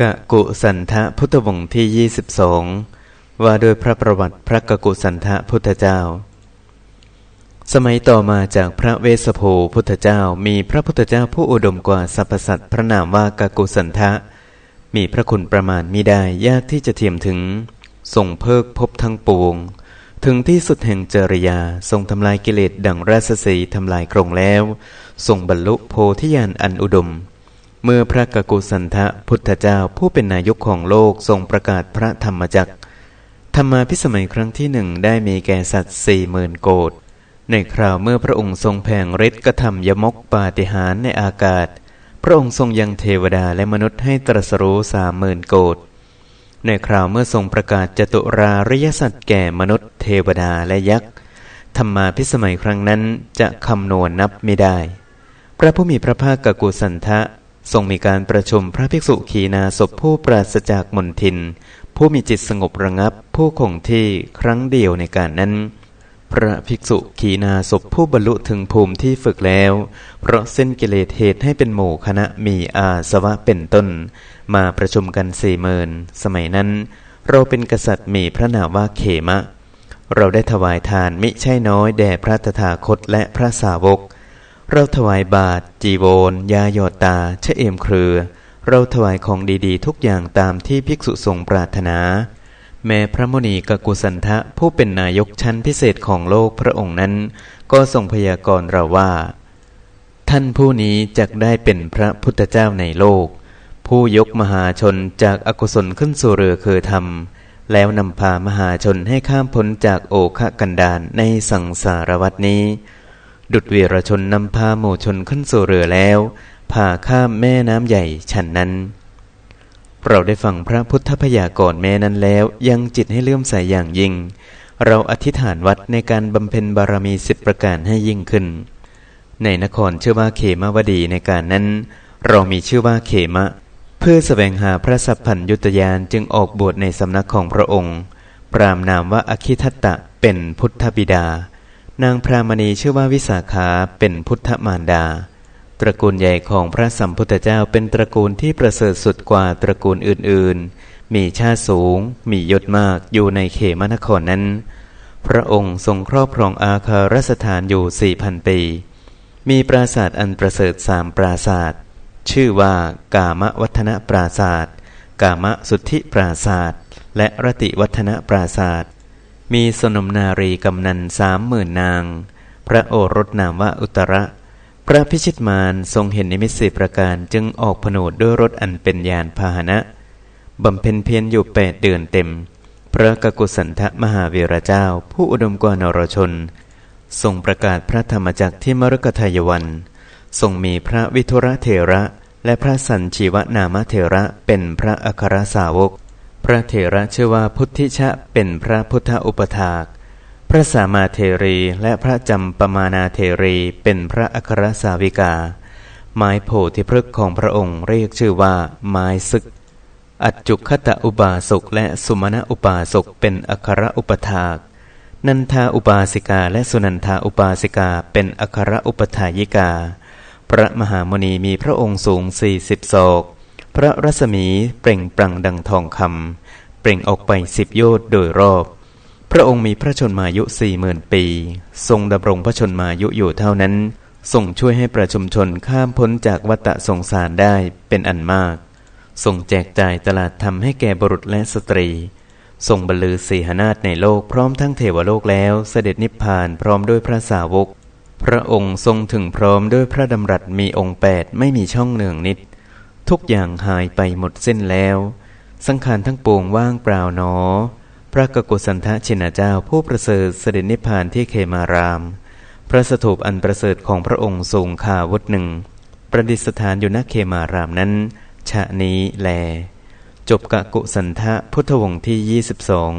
กะกุสันทะพุทธวงศ์ที่ยี่สิบสองว่าโดยพระประวัติพระกกุสันทะพุทธเจ้า สมัยต่อมาจากพระเวสโภพุทธเจ้ามีพระพุทธเจ้าผู้อุดมกว่าสรรพสัตว์พระนามว่ากกุสันทะ มีพระคุณประมาณมิได้ยากที่จะเทียมถึงทรงเพิกพบทั้งปวง ถึงที่สุดแห่งจริยาทรงทำลายกิเลสดังราชสีทำลายกรงแล้วทรงบรรลุโพธิญาณอันอุดม เมื่อพระกกุสันทะพุทธเจ้าผู้เป็นนายกของโลกทรงประกาศพระธรรมจักรธรรมาพิสมัยครั้งที่หนึ่งได้มีแก่สัตว์สี่หมื่นโกดในคราวเมื่อพระองค์ทรงแผงฤทธิ์กระทำยมกปาฏิหารในอากาศ พระองค์ทรงยังเทวดาและมนุษย์ให้ตรัสรู้สามหมื่นโกดในคราวเมื่อทรงประกาศจตุราริยสัตว์แก่มนุษย์ เทวดาและยักษ์ธรรมาพิสมัยครั้งนั้นจะคำนวณนับไม่ได้ พระผู้มีพระภาคกกุสันทะ ทรงมีการประชุมพระภิกษุขีนาศพผู้ปราศจากมนทิน ผู้มีจิตสงบระงับ ผู้คงที่ครั้งเดียวในการนั้น พระภิกษุขีนาศพผู้บรรลุถึงภูมิที่ฝึกแล้ว เพราะเส้นกิเลสเหตุให้เป็นหมู่คณะมีอาสวะเป็นต้น มาประชุมกันสี่เมินสมัยนั้น เราเป็นกษัตริย์มีพระนามว่าเขมะ เราได้ถวายทานมิใช่น้อยแด่พระตถาคตและพระสาวก เราถวายบาตรจีโวนยาหยอดตาเชเอมเครือ เราถวายของดีๆ ทุกอย่างตามที่ภิกษุทรงปรารถนา แม้พระมุนีกกุสันทะผู้เป็นนายกชั้นพิเศษของโลกพระองค์นั้น ก็ทรงพยากรณ์เราว่า ท่านผู้นี้จะได้เป็นพระพุทธเจ้าในโลก ผู้ยกมหาชนจากอกุศลขึ้นสู่เรือเคยทำแล้วนำพามหาชนให้ข้ามพ้นจากโอคะกันดานในสังสารวัตนี้ ดุดเวรชนนำพาหมู่ชนขึ้นสู่เรือแล้วพาข้ามแม่น้ำใหญ่ฉันนั้น เราได้ฟังพระพุทธพยากรณ์แม่นั้นแล้วยังจิตให้เลื่อมใสยอย่างยิ่ง เราอธิษฐานวัดในการบำเพ็ญบารมีสิบประการให้ยิ่งขึ้น ในนครชื่อว่าเขมวดีในการนั้น เรามีชื่อว่าเขมะ เพื่อสแสวงหาพระสัพพัญยุตยานจึงออกบวชในสำนักของพระองค์ ปรามนามว่าอคิทัตตะเป็นพุทธบิดา นางพรามณีชื่อว่าวิสาขาเป็นพุทธมารดา ตระกูลใหญ่ของพระสัมพุทธเจ้าเป็นตระกูลที่ประเสริฐสุดกว่าตระกูลอื่นๆ มีชาติสูง มียศมากอยู่ในเขมนครนั้น พระองค์ทรงครอบครองอาคารสถานอยู่สี่พันปี มีปราสาทอันประเสริฐสามปราสาท ชื่อว่ากามวัฒนปราสาท กามสุทธิปราสาท และรติวัฒนปราสาท มีสนมนารีกำนันสามหมื่นนาง พระโอรสนามว่าอุตระ พระพิชิตมารทรงเห็นนิมิตสิประการจึงออกผนวดด้วยรถอันเป็นยานพาหนะบำเพ็ญเพียรอยู่แปดเดือนเต็ม พระกกุสันทะมหาเวรเจ้า ผู้อุดมกว่านรชน ทรงประกาศพระธรรมจักรที่มรกทายวัน ทรงมีพระวิทุระเทระและพระสันชีวนามเทระเป็นพระอัครสาวก พระเถระชื่อว่าพุทธิชะเป็นพระพุทธอุปถาก พระสามาเทรีและพระจำปมานาเทรีเป็นพระอัครสาวิกา ไม้โพธิพฤกษ์ของพระองค์เรียกชื่อว่าไม้ซึก อัจจุคตะอุบาสกและสุมาณอุบาสกเป็นอัครอุปถาก นันทาอุบาสิกาและสุนันทาอุบาสิกาเป็นอัครอุปถายิกา พระมหามณีมีพระองค์สูงสี่สิบศอก พระรัศมีเปล่งปลั่งดังทองคำเปล่งออกไปสิบโยชน์โดยรอบ พระองค์มีพระชนมายุสี่หมื่นปี ทรงดำรงพระชนมายุอยู่เท่านั้นทรงช่วยให้ประชุมชนข้ามพ้นจากวัฏสงสารได้เป็นอันมากทรงแจกจ่ายตลาดทำให้แก่บุรุษและสตรีทรงบรรลือสีหนาฏในโลกพร้อมทั้งเทวโลกแล้วเสด็จนิพพานพร้อมด้วยพระสาวก พระองค์ทรงถึงพร้อมด้วยพระดำรัสมีองค์แปดไม่มีช่องเนืองนิด ทุกอย่างหายไปหมดสิ้นแล้ว สังขารทั้งปวงว่างเปล่าหนอ พระกกุสันทะชินเจ้าผู้ประเสริฐเสด็จนิพพานที่เขมาราม พระสถูปอันประเสริฐของพระองค์สูงข่าวุฒหนึ่ง ประดิษฐานอยู่ณเขมารามนั้น ชะนี้แล จบกะกุสันทะพุทธวงศ์ที่ยี่สิบสอง